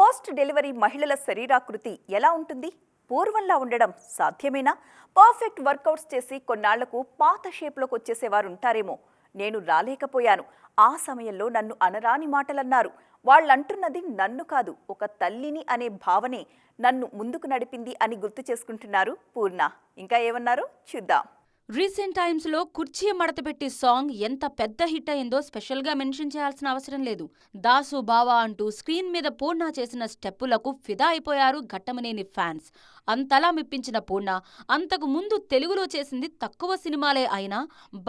Post delivery మహిళల శరీరాకృతి ఎలా ఉంటుంది? పూర్వంలా ఉండడం సాధ్యమేనా? పర్ఫెక్ట్ వర్కౌట్స్ చేసి కొన్నాళ్ళకు పాత షేప్లోకి వచ్చేసేవారు ఉంటారేమో నేను రాలేకపోయాను. ఆ సమయంలో నన్ను అనరాని మాటలన్నారు. వాళ్ళంటున్నది నన్ను కాదు ఒక తల్లిని అనే భావనే నన్ను ముందుకు నడిపింది అని గుర్తు చేసుకుంటున్నారు పూర్ణ. ఇంకా ఏమన్నారు? చూద్దాం. రీసెంట్ టైమ్స్లో కుర్చీ మడతపెట్టి సాంగ్ ఎంత పెద్ద హిట్ అయిందో స్పెషల్గా మెన్షన్ చేయాల్సిన అవసరం లేదు. దాసు బావా అంటూ స్క్రీన్ మీద పూర్ణ చేసిన స్టెప్పులకు ఫిదా అయిపోయారు ఘట్టమనేని ఫ్యాన్స్ అంతలా మెప్పించిన పూర్ణ అంతకు ముందు తెలుగులో చేసింది తక్కువ సినిమాలే అయినా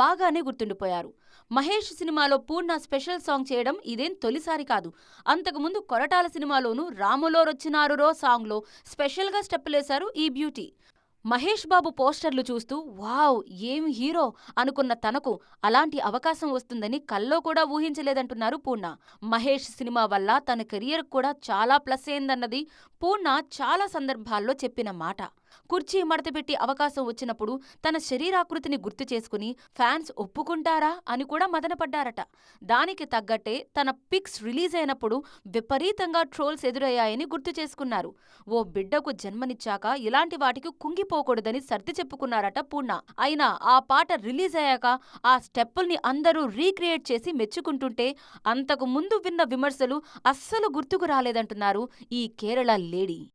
బాగానే గుర్తుండిపోయారు. మహేష్ సినిమాలో పూర్ణ స్పెషల్ సాంగ్ చేయడం ఇదేం తొలిసారి కాదు. అంతకుముందు కొరటాల సినిమాలోనూ రాములోరొచ్చినారురో సాంగ్లో స్పెషల్గా స్టెప్పులేశారు ఈ బ్యూటీ మహేష్ బాబు పోస్టర్లు చూస్తూ వావ్ ఏం హీరో అనుకున్న తనకు అలాంటి అవకాశం వస్తుందని కల్లో కూడా ఊహించలేదంటున్నారు పూర్ణ మహేష్ సినిమా వల్ల తన కెరియర్ కూడా చాలా ప్లస్ అయిందన్నది పూర్ణ చాలా సందర్భాల్లో చెప్పిన మాట. కుర్చీ మడతపెట్టి అవకాశం వచ్చినప్పుడు తన శరీరాకృతిని గుర్తు చేసుకుని ఫ్యాన్స్ ఒప్పుకుంటారా అని కూడా మదనపడ్డారట. దానికి తగ్గట్టే తన పిక్స్ రిలీజ్ అయినప్పుడు విపరీతంగా ట్రోల్స్ ఎదురయ్యాయని గుర్తు చేసుకున్నారు. ఓ బిడ్డకు జన్మనిచ్చాక ఇలాంటి వాటికి కుంగిపోకూడదని సర్ది చెప్పుకున్నారట పూర్ణ. అయినా ఆ పాట రిలీజ్ అయ్యాక ఆ స్టెప్పుల్ని అందరూ రీక్రియేట్ చేసి మెచ్చుకుంటుంటే అంతకు ముందు విన్న విమర్శలు అస్సలు గుర్తుకు రాలేదంటున్నారు ఈ కేరళ లేడీ.